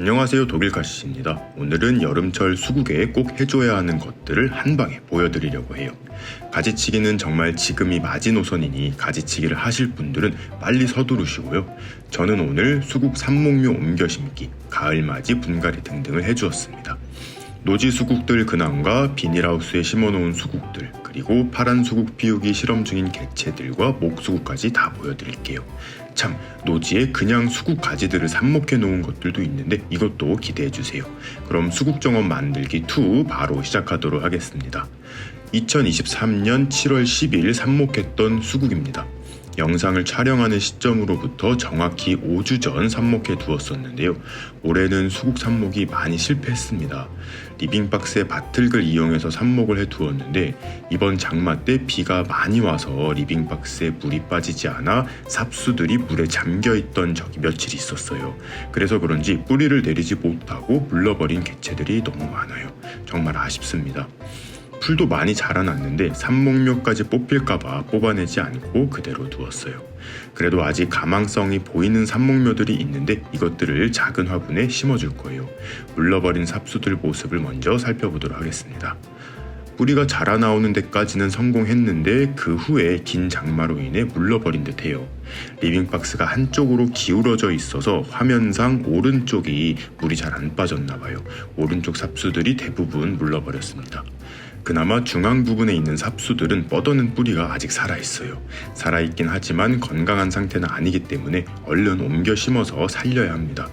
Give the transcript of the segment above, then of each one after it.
안녕하세요 독일가시입니다. 오늘은 여름철 수국에 꼭 해줘야 하는 것들을 한 방에 보여드리려고 해요. 가지치기는 정말 지금이 마지노선이니 가지치기를 하실 분들은 빨리 서두르시고요. 저는 오늘 수국 삼목묘 옮겨 심기, 가을맞이 분갈이 등등을 해주었습니다. 노지 수국들 근황과 비닐하우스에 심어놓은 수국들, 그리고 파란 수국 피우기 실험 중인 개체들과 목수국까지 다 보여드릴게요. 참, 노지에 그냥 수국 가지들을 삽목해 놓은 것들도 있는데 이것도 기대해 주세요. 그럼 수국 정원 만들기 2 바로 시작하도록 하겠습니다. 2023년 7월 10일 삽목했던 수국입니다. 영상을 촬영하는 시점으로부터 정확히 5주 전 삽목해 두었었는데요. 올해는 수국 삽목이 많이 실패했습니다. 리빙박스에 밭흙을 이용해서 삽목을 해 두었는데 이번 장마 때 비가 많이 와서 리빙박스에 물이 빠지지 않아 삽수들이 물에 잠겨 있던 적이 며칠 있었어요. 그래서 그런지 뿌리를 내리지 못하고 물러버린 개체들이 너무 많아요. 정말 아쉽습니다. 풀도 많이 자라났는데 삼목묘까지 뽑힐까봐 뽑아내지 않고 그대로 두었어요. 그래도 아직 가망성이 보이는 삼목묘들이 있는데 이것들을 작은 화분에 심어줄 거예요. 물러버린 삽수들 모습을 먼저 살펴보도록 하겠습니다. 뿌리가 자라 나오는 데까지는 성공했는데 그 후에 긴 장마로 인해 물러버린 듯해요. 리빙박스가 한쪽으로 기울어져 있어서 화면상 오른쪽이 물이 잘 안 빠졌나 봐요. 오른쪽 삽수들이 대부분 물러버렸습니다. 그나마 중앙 부분에 있는 삽수들은 뻗어낸 뿌리가 아직 살아있어요. 살아있긴 하지만 건강한 상태는 아니기 때문에 얼른 옮겨 심어서 살려야 합니다.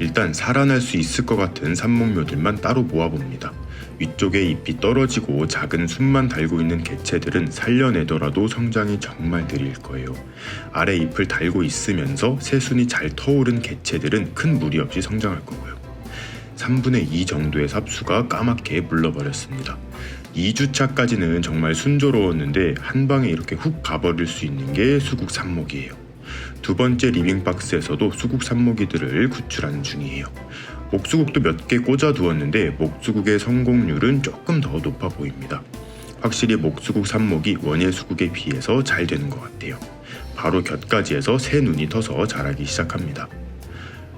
일단 살아날 수 있을 것 같은 삽목묘들만 따로 모아봅니다. 위쪽에 잎이 떨어지고 작은 순만 달고 있는 개체들은 살려내더라도 성장이 정말 느릴 거예요. 아래 잎을 달고 있으면서 새순이 잘 터오른 개체들은 큰 무리 없이 성장할 거고요. 3분의 2 정도의 삽수가 까맣게 물러버렸습니다. 2주차까지는 정말 순조로웠는데 한 방에 이렇게 훅 가버릴 수 있는 게 수국 삽목이에요. 두 번째 리빙박스에서도 수국 삽목이들을 구출하는 중이에요. 목수국도 몇 개 꽂아 두었는데 목수국의 성공률은 조금 더 높아 보입니다. 확실히 목수국 삽목이 원예 수국에 비해서 잘 되는 것 같아요. 바로 곁가지에서 새 눈이 터서 자라기 시작합니다.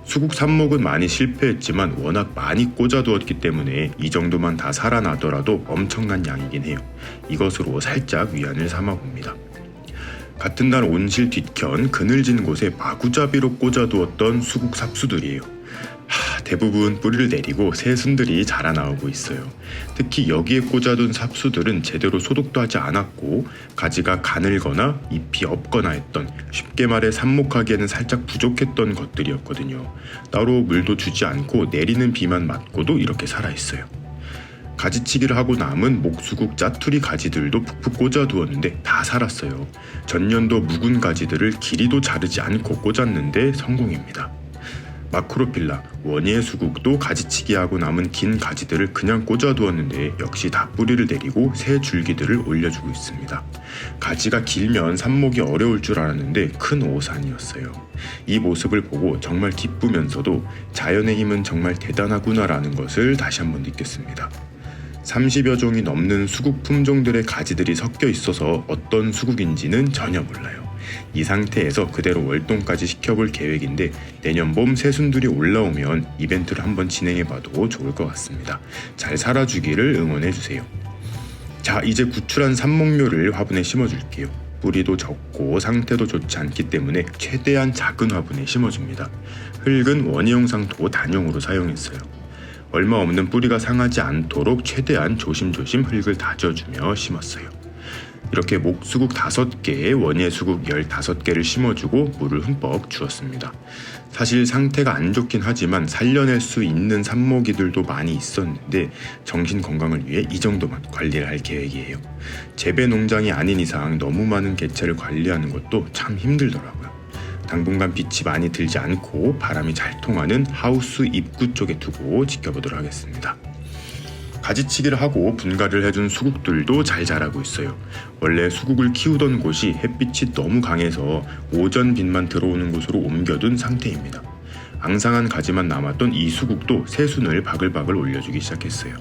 수국 삽목은 많이 실패했지만 워낙 많이 꽂아두었기 때문에 이 정도만 다 살아나더라도 엄청난 양이긴 해요. 이것으로 살짝 위안을 삼아봅니다. 같은 날 온실 뒤편 그늘진 곳에 마구잡이로 꽂아두었던 수국 삽수들이에요. 하, 대부분 뿌리를 내리고 새순들이 자라나오고 있어요. 특히 여기에 꽂아둔 삽수들은 제대로 소독도 하지 않았고 가지가 가늘거나 잎이 없거나 했던 쉽게 말해 삽목하기에는 살짝 부족했던 것들이었거든요. 따로 물도 주지 않고 내리는 비만 맞고도 이렇게 살아있어요. 가지치기를 하고 남은 목수국 짜투리 가지들도 푹푹 꽂아두었는데 다 살았어요. 전년도 묵은 가지들을 길이도 자르지 않고 꽂았는데 성공입니다. 마크로필라, 원예 수국도 가지치기하고 남은 긴 가지들을 그냥 꽂아두었는데 역시 다 뿌리를 내리고 새 줄기들을 올려주고 있습니다. 가지가 길면 삽목이 어려울 줄 알았는데 큰 오산이었어요. 이 모습을 보고 정말 기쁘면서도 자연의 힘은 정말 대단하구나라는 것을 다시 한번 느꼈습니다. 30여 종이 넘는 수국 품종들의 가지들이 섞여 있어서 어떤 수국인지는 전혀 몰라요. 이 상태에서 그대로 월동까지 시켜볼 계획인데 내년 봄 새순들이 올라오면 이벤트를 한번 진행해봐도 좋을 것 같습니다. 잘 살아주기를 응원해주세요. 자, 이제 구출한 삼목묘를 화분에 심어줄게요. 뿌리도 적고 상태도 좋지 않기 때문에 최대한 작은 화분에 심어줍니다. 흙은 원예용상도 단용으로 사용했어요. 얼마 없는 뿌리가 상하지 않도록 최대한 조심조심 흙을 다져주며 심었어요. 이렇게 목 수국 5개, 원예 수국 15개를 심어주고 물을 흠뻑 주었습니다. 사실 상태가 안 좋긴 하지만 살려낼 수 있는 삽목이들도 많이 있었는데 정신 건강을 위해 이 정도만 관리를 할 계획이에요. 재배 농장이 아닌 이상 너무 많은 개체를 관리하는 것도 참 힘들더라고요. 당분간 빛이 많이 들지 않고 바람이 잘 통하는 하우스 입구 쪽에 두고 지켜보도록 하겠습니다. 가지치기를 하고 분갈이를 해준 수국들도 잘 자라고 있어요. 원래 수국을 키우던 곳이 햇빛이 너무 강해서 오전 빛만 들어오는 곳으로 옮겨둔 상태입니다. 앙상한 가지만 남았던 이 수국도 새순을 바글바글 올려주기 시작했어요.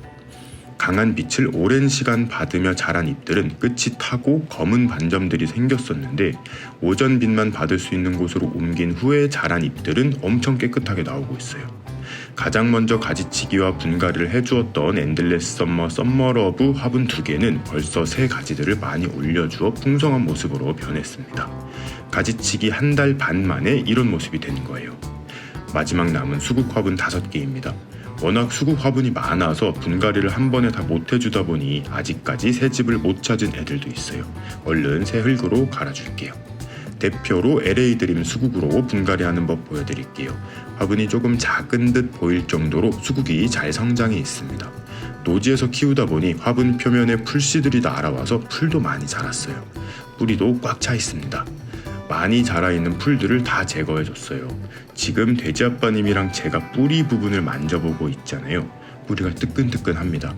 강한 빛을 오랜 시간 받으며 자란 잎들은 끝이 타고 검은 반점들이 생겼었는데 오전 빛만 받을 수 있는 곳으로 옮긴 후에 자란 잎들은 엄청 깨끗하게 나오고 있어요. 가장 먼저 가지치기와 분갈이를 해주었던 엔들레스 썸머 썸머러브 화분 두 개는 벌써 새 가지들을 많이 올려주어 풍성한 모습으로 변했습니다. 가지치기 한 달 반 만에 이런 모습이 된 거예요. 마지막 남은 수국 화분 다섯 개입니다. 워낙 수국 화분이 많아서 분갈이를 한 번에 다 못 해주다 보니 아직까지 새 집을 못 찾은 애들도 있어요. 얼른 새 흙으로 갈아줄게요. 대표로 LA 드림 수국으로 분갈이하는 법 보여드릴게요. 화분이 조금 작은 듯 보일 정도로 수국이 잘 성장해 있습니다. 노지에서 키우다 보니 화분 표면에 풀씨들이 날아와서 풀도 많이 자랐어요. 뿌리도 꽉 차 있습니다. 많이 자라있는 풀들을 다 제거해줬어요. 지금 돼지아빠님이랑 제가 뿌리 부분을 만져보고 있잖아요. 뿌리가 뜨끈뜨끈합니다.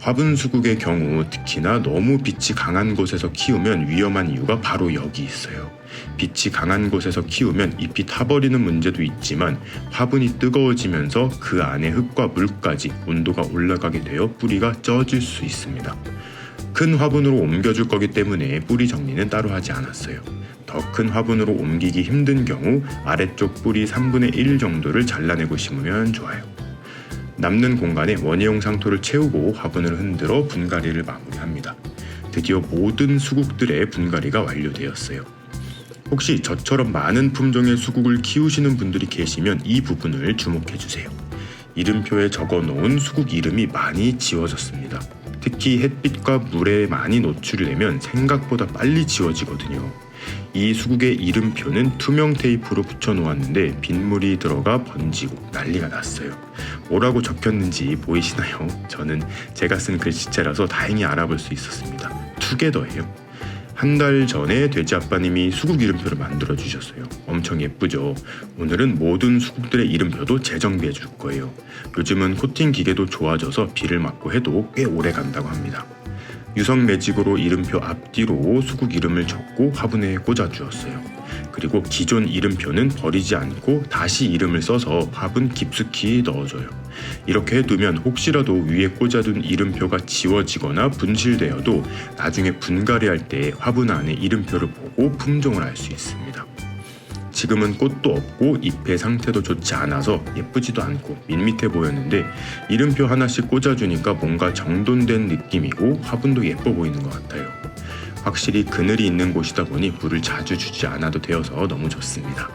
화분 수국의 경우 특히나 너무 빛이 강한 곳에서 키우면 위험한 이유가 바로 여기 있어요. 빛이 강한 곳에서 키우면 잎이 타버리는 문제도 있지만 화분이 뜨거워지면서 그 안에 흙과 물까지 온도가 올라가게 되어 뿌리가 쪄질 수 있습니다. 큰 화분으로 옮겨줄 거기 때문에 뿌리 정리는 따로 하지 않았어요. 더 큰 화분으로 옮기기 힘든 경우 아래쪽 뿌리 3분의 1 정도를 잘라내고 심으면 좋아요. 남는 공간에 원예용 상토를 채우고 화분을 흔들어 분갈이를 마무리합니다. 드디어 모든 수국들의 분갈이가 완료되었어요. 혹시 저처럼 많은 품종의 수국을 키우시는 분들이 계시면 이 부분을 주목해 주세요. 이름표에 적어 놓은 수국 이름이 많이 지워졌습니다. 특히 햇빛과 물에 많이 노출되면 생각보다 빨리 지워지거든요. 이 수국의 이름표는 투명 테이프로 붙여 놓았는데 빗물이 들어가 번지고 난리가 났어요. 뭐라고 적혔는지 보이시나요? 저는 제가 쓴 글씨체라서 다행히 알아볼 수 있었습니다. 투게더예요. 한달 전에 돼지 아빠님이 수국 이름표를 만들어 주셨어요. 엄청 예쁘죠? 오늘은 모든 수국들의 이름표도 재정비해 줄 거예요. 요즘은 코팅 기계도 좋아져서 비를 맞고 해도 꽤 오래 간다고 합니다. 유성 매직으로 이름표 앞뒤로 수국 이름을 적고 화분에 꽂아 주었어요. 그리고 기존 이름표는 버리지 않고 다시 이름을 써서 화분 깊숙이 넣어줘요. 이렇게 해두면 혹시라도 위에 꽂아둔 이름표가 지워지거나 분실되어도 나중에 분갈이할 때 화분 안에 이름표를 보고 품종을 알 수 있습니다. 지금은 꽃도 없고 잎의 상태도 좋지 않아서 예쁘지도 않고 밋밋해 보였는데 이름표 하나씩 꽂아주니까 뭔가 정돈된 느낌이고 화분도 예뻐 보이는 것 같아요. 확실히 그늘이 있는 곳이다 보니 물을 자주 주지 않아도 되어서 너무 좋습니다.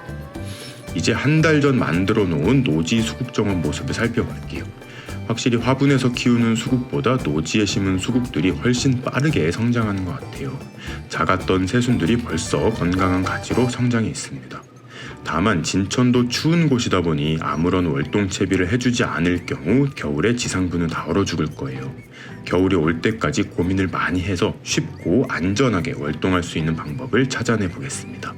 이제 한 달 전 만들어 놓은 노지 수국 정원 모습을 살펴볼게요. 확실히 화분에서 키우는 수국보다 노지에 심은 수국들이 훨씬 빠르게 성장하는 것 같아요. 작았던 새순들이 벌써 건강한 가지로 성장해 있습니다. 다만 진천도 추운 곳이다 보니 아무런 월동 채비를 해주지 않을 경우 겨울에 지상부는 다 얼어 죽을 거예요. 겨울이 올 때까지 고민을 많이 해서 쉽고 안전하게 월동할 수 있는 방법을 찾아내 보겠습니다.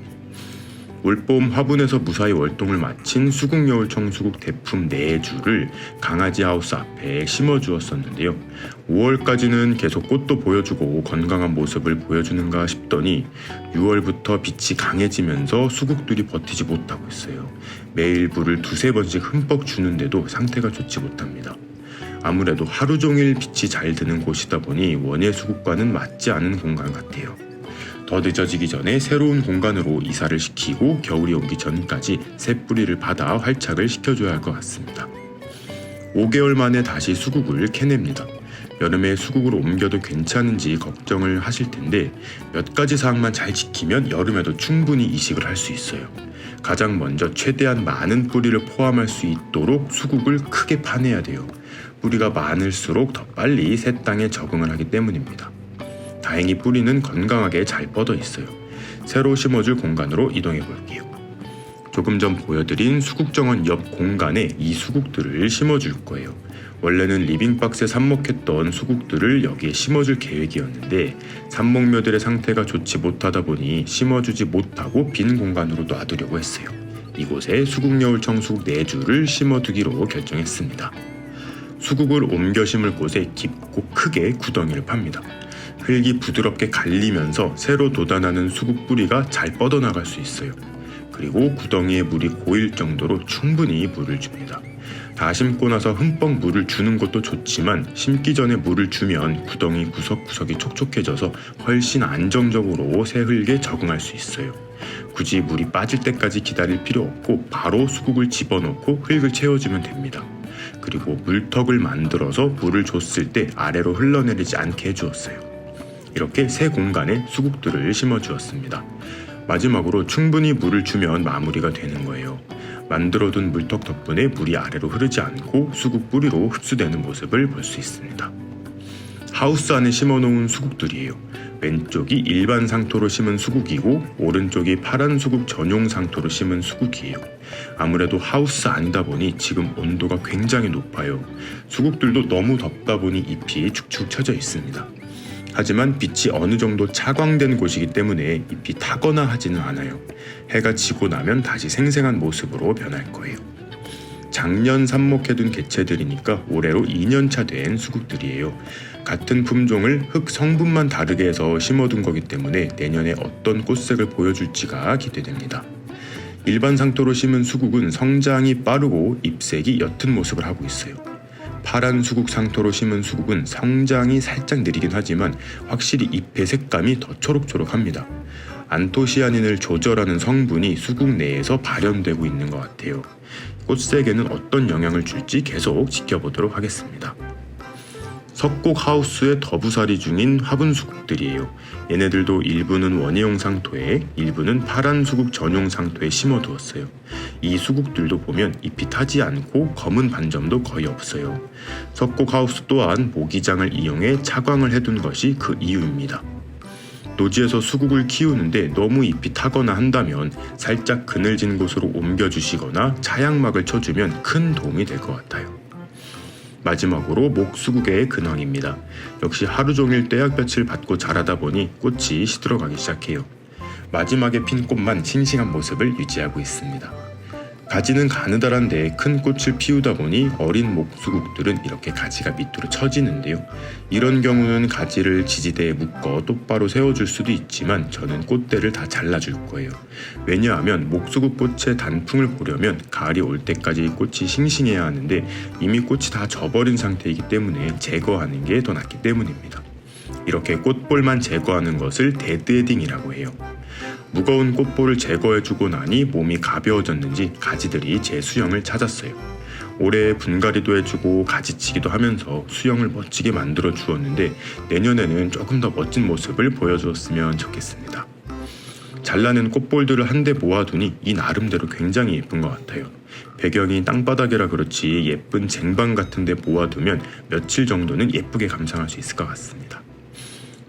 올봄 화분에서 무사히 월동을 마친 수국여울 청수국 대품 4주를 강아지 하우스 앞에 심어 주었었는데요. 5월까지는 계속 꽃도 보여주고 건강한 모습을 보여주는가 싶더니 6월부터 빛이 강해지면서 수국들이 버티지 못하고 있어요. 매일 물을 두세 번씩 흠뻑 주는데도 상태가 좋지 못합니다. 아무래도 하루 종일 빛이 잘 드는 곳이다 보니 원예 수국과는 맞지 않은 공간 같아요. 더 늦어지기 전에 새로운 공간으로 이사를 시키고 겨울이 오기 전까지 새 뿌리를 받아 활착을 시켜줘야 할 것 같습니다. 5개월 만에 다시 수국을 캐냅니다. 여름에 수국으로 옮겨도 괜찮은지 걱정을 하실 텐데 몇 가지 사항만 잘 지키면 여름에도 충분히 이식을 할 수 있어요. 가장 먼저 최대한 많은 뿌리를 포함할 수 있도록 수국을 크게 파내야 돼요. 뿌리가 많을수록 더 빨리 새 땅에 적응을 하기 때문입니다. 다행히 뿌리는 건강하게 잘 뻗어 있어요. 새로 심어줄 공간으로 이동해 볼게요. 조금 전 보여드린 수국정원 옆 공간에 이 수국들을 심어줄 거예요. 원래는 리빙박스에 삽목했던 수국들을 여기에 심어줄 계획이었는데 삽목묘들의 상태가 좋지 못하다 보니 심어주지 못하고 빈 공간으로 놔두려고 했어요. 이곳에 수국여울청 수국 4주를 심어두기로 결정했습니다. 수국을 옮겨 심을 곳에 깊고 크게 구덩이를 팝니다. 흙이 부드럽게 갈리면서 새로 돋아나는 수국 뿌리가 잘 뻗어나갈 수 있어요. 그리고 구덩이에 물이 고일 정도로 충분히 물을 줍니다. 다 심고 나서 흠뻑 물을 주는 것도 좋지만 심기 전에 물을 주면 구덩이 구석구석이 촉촉해져서 훨씬 안정적으로 새 흙에 적응할 수 있어요. 굳이 물이 빠질 때까지 기다릴 필요 없고 바로 수국을 집어넣고 흙을 채워주면 됩니다. 그리고 물턱을 만들어서 물을 줬을 때 아래로 흘러내리지 않게 해주었어요. 이렇게 새 공간에 수국들을 심어 주었습니다. 마지막으로 충분히 물을 주면 마무리가 되는 거예요. 만들어둔 물턱 덕분에 물이 아래로 흐르지 않고 수국 뿌리로 흡수되는 모습을 볼 수 있습니다. 하우스 안에 심어놓은 수국들이에요. 왼쪽이 일반 상토로 심은 수국이고 오른쪽이 파란 수국 전용 상토로 심은 수국이에요. 아무래도 하우스 안이다 보니 지금 온도가 굉장히 높아요. 수국들도 너무 덥다 보니 잎이 축축 처져 있습니다. 하지만 빛이 어느 정도 차광된 곳이기 때문에 잎이 타거나 하지는 않아요. 해가 지고 나면 다시 생생한 모습으로 변할 거예요. 작년 삽목해둔 개체들이니까 올해로 2년차 된 수국들이에요. 같은 품종을 흙 성분만 다르게 해서 심어둔 거기 때문에 내년에 어떤 꽃색을 보여줄지가 기대됩니다. 일반 상토로 심은 수국은 성장이 빠르고 잎색이 옅은 모습을 하고 있어요. 파란 수국 상토로 심은 수국은 성장이 살짝 느리긴 하지만 확실히 잎의 색감이 더 초록초록합니다. 안토시아닌을 조절하는 성분이 수국 내에서 발현되고 있는 것 같아요. 꽃색에는 어떤 영향을 줄지 계속 지켜보도록 하겠습니다. 석곡 하우스의 더부살이 중인 화분 수국들이에요. 얘네들도 일부는 원예용 상토에 일부는 파란 수국 전용 상토에 심어두었어요. 이 수국들도 보면 잎이 타지 않고 검은 반점도 거의 없어요. 석곡 하우스 또한 모기장을 이용해 차광을 해둔 것이 그 이유입니다. 노지에서 수국을 키우는데 너무 잎이 타거나 한다면 살짝 그늘진 곳으로 옮겨주시거나 차양막을 쳐주면 큰 도움이 될 것 같아요. 마지막으로 목 수국의 근황입니다. 역시 하루 종일 떼약볕을 받고 자라다 보니 꽃이 시들어가기 시작해요. 마지막에 핀 꽃만 싱싱한 모습을 유지하고 있습니다. 가지는 가느다란데 큰 꽃을 피우다 보니 어린 목수국들은 이렇게 가지가 밑으로 처지는데요. 이런 경우는 가지를 지지대에 묶어 똑바로 세워줄 수도 있지만 저는 꽃대를 다 잘라줄 거예요. 왜냐하면 목수국 꽃의 단풍을 보려면 가을이 올 때까지 꽃이 싱싱해야 하는데 이미 꽃이 다 져버린 상태이기 때문에 제거하는 게 더 낫기 때문입니다. 이렇게 꽃볼만 제거하는 것을 데드헤딩이라고 해요. 무거운 꽃볼을 제거해주고 나니 몸이 가벼워졌는지 가지들이 제 수영을 찾았어요. 올해 분갈이도 해주고 가지치기도 하면서 수영을 멋지게 만들어 주었는데 내년에는 조금 더 멋진 모습을 보여주었으면 좋겠습니다. 잘라낸 꽃볼들을 한데 모아두니 이 나름대로 굉장히 예쁜 것 같아요. 배경이 땅바닥이라 그렇지 예쁜 쟁반 같은데 모아두면 며칠 정도는 예쁘게 감상할 수 있을 것 같습니다.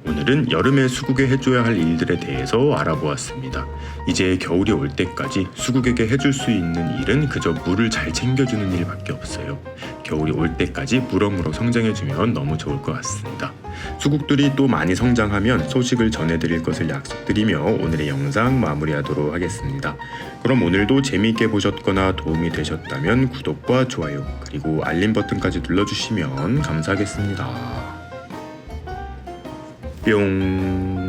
오늘은 여름에 수국에 해줘야 할 일들에 대해서 알아보았습니다. 이제 겨울이 올 때까지 수국에게 해줄 수 있는 일은 그저 물을 잘 챙겨주는 일밖에 없어요. 겨울이 올 때까지 무럭무럭 성장해주면 너무 좋을 것 같습니다. 수국들이 또 많이 성장하면 소식을 전해드릴 것을 약속드리며 오늘의 영상 마무리하도록 하겠습니다. 그럼 오늘도 재미있게 보셨거나 도움이 되셨다면 구독과 좋아요 그리고 알림 버튼까지 눌러주시면 감사하겠습니다. 用